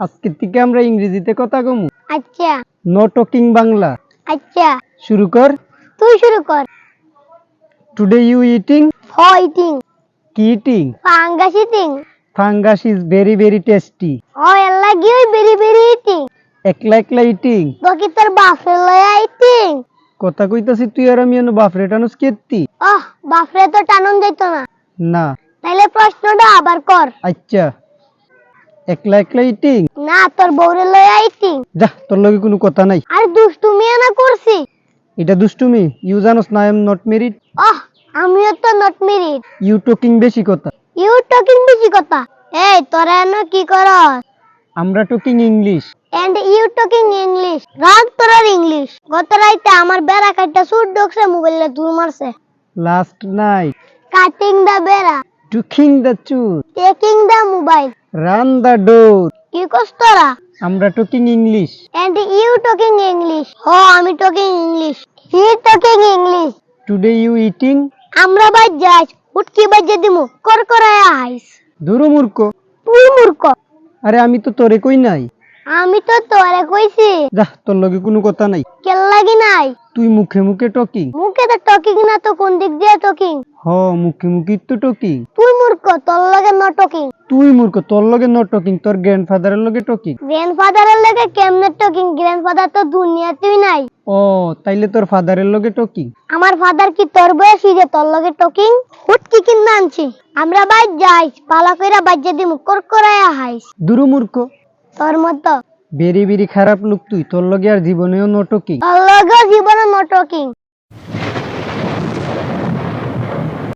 আজকে থেকে আমরা ইংরেজিতে কথা কমু। আচ্ছা। No talking Bangla. আচ্ছা। শুরু কর। তুই শুরু কর। টুডে ইউ ইটিং ফাইটিং কি eating fungus eating fungus is very very tasty ও এল্লা গিয়ে বেরি বেরি ইটিং একলা একলা ইটিং বাকি তোর বাপরে লয়া ইটিং কথা কইতাছি তুই আর আমি এনে বাপরে টানুস কেত্তি ওহ বাপরে তো টানন যাইতো না। না। তাইলে প্রশ্নটা আবার কর। আচ্ছা। একলা একলা ইটিং তোর বউরে লয়া ইটিং যা তোর লগে কোনো কথা নাই। আর দুষ্টুমি না করছি। এটা দুষ্টুমি ইউ জানোস না I am not married oh আমিও তো নট মেরিড ইউ টকিং বেশি কথা। ইউ টকিং বেশি কথা? এই তোরা এনে কি করস? আমরা talking English. And you talking English. রাগ তোরার ইংলিশ। গত রাইতে আমার বেড়া কাটটা সুট ঢুকছে মোবাইলে দূর মারছে। লাস্ট নাইট কাটিং দা বেড়া। টুকিং দ্য চুর। Taking the mobile. Run the door কি করছ তোরা? আমরা talking English and you talking English ও আমি talking English he talking English today you eating আমরা বাজ যাই উটকি বাজে দিমু। কর করায় আইস। দুরু মূর্খ। তুই মূর্খ। আরে আমি তো তোরে কই নাই। আমি তো তোরে কইছি। যা তোর লগে কোনো কথা নাই। কেল লাগি নাই? তুই মুখে মুখে টকিং? মুখে তো টকিং না তো কোন দিক দিয়ে টকিং? হ মুখে মুখে তো টকিং। তুই মূর্খ তোর লগে ন টকিং। তুই মূর্খ তোর লগে ন টকিং তোর গ্র্যান্ডফাদারের লগে টকিং। গ্র্যান্ডফাদারের লগে কেমনে টকিং? গ্র্যান্ডফাদার তো দুনিয়াতেই নাই। ও তাইলে তোর ফাদারের লগে টকিং? আমার ফাদার কি তোর বয়সী যে তোর লগে টকিং? হুট কি কিনা আনছি। আমরা বাইর যাই পালা কইরা বাজ্যে দিমু কর করায়া হাইস। দুরু মূর্খ। তোর মতো। বেরি বেরি খারাপ লোক তুই তোর লগে আর জীবনেও নটকি তোর লগে জীবনে ন টকিং